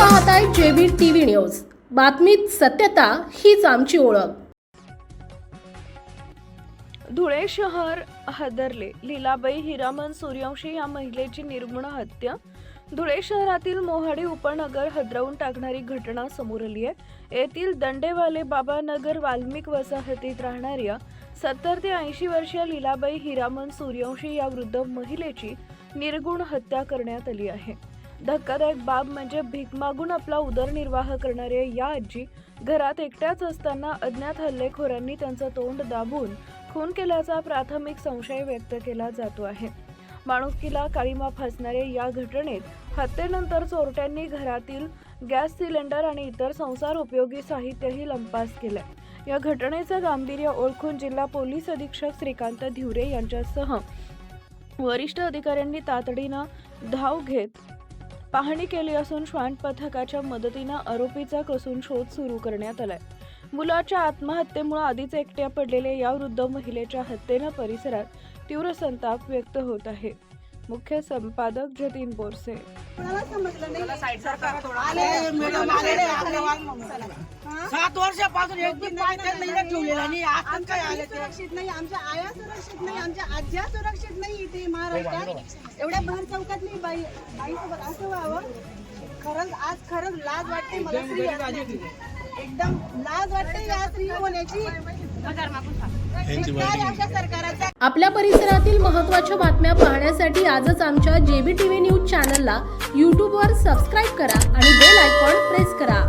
पाहताय JB TV news. बातमीत सत्यता हीच आमची ओळख. धुळे शहर हादरले. लीलाबाई हिरामन सूर्यवंशी या महिलेची निर्गुण हत्या. धुळे शहरातील मोहाडी उपनगर हदरवून टाकणारी घटना समोर आली आहे. येथील दंडेवाले बाबा नगर वाल्मिक वसाहतीत राहणाऱ्या सत्तर ते ऐंशी वर्षीय लीलाबाई हिरामन सूर्यवंशी या वृद्ध महिलेची निर्गुण हत्या करण्यात आली आहे. धक्कादायक बाब म्हणजे भीक मागून आपला उदरनिर्वाह करणाऱ्या या आजी घरात एकट्याच असताना अज्ञात हल्लेखोरांनी त्यांचं तोंड दाबून खून केल्याचा प्राथमिक संशय व्यक्त केला जातो आहे. माणुसकीला काळीमा फासणाऱ्या या घटनेत हत्येनंतर चोरट्यांनी घरातील गॅस सिलेंडर आणि इतर संसार उपयोगी साहित्यही लंपास केलंय. या घटनेचं गांभीर्य ओळखून जिल्हा पोलीस अधीक्षक श्रीकांत धिवरे यांच्यासह वरिष्ठ अधिकाऱ्यांनी तातडीनं धाव घेत पाहणी केली असून श्वान पथकाच्या मदतीनं आरोपीचा कसून शोध सुरू करण्यात आलाय. मुलाच्या आत्महत्येमुळे आधीच एकट्या पडलेल्या या वृद्ध महिलेच्या हत्येनं परिसरात तीव्र संताप व्यक्त होत आहे. मुख्य संपादक जतीन बोरसे. सात वर्षापासून एक बी पाय त्यांना ठेवलेला नाही आज काय आले ते. सुरक्षित नाही आमच्या आया सुरक्षित नाही आमच्या आज्या सुरक्षित नाही इथे महाराष्ट्रात. एवढ्या भर चौकातली बाई बाईसोबत असं व्हावं. खरंच आज खरंच लाज वाटते मला स्त्री असण्याची. एकदम लाज वाटते या स्त्री होण्याची. धिक्कार अशा सरकाराचा आपल्या परिसरातील महत्त्वाच्या बातम्या पाहण्यासाठी आजच आमच्या जेबी टीव्ही न्यूज चॅनलला यूट्यूबवर सबस्क्राईब करा आणि बेल आयकॉन प्रेस करा.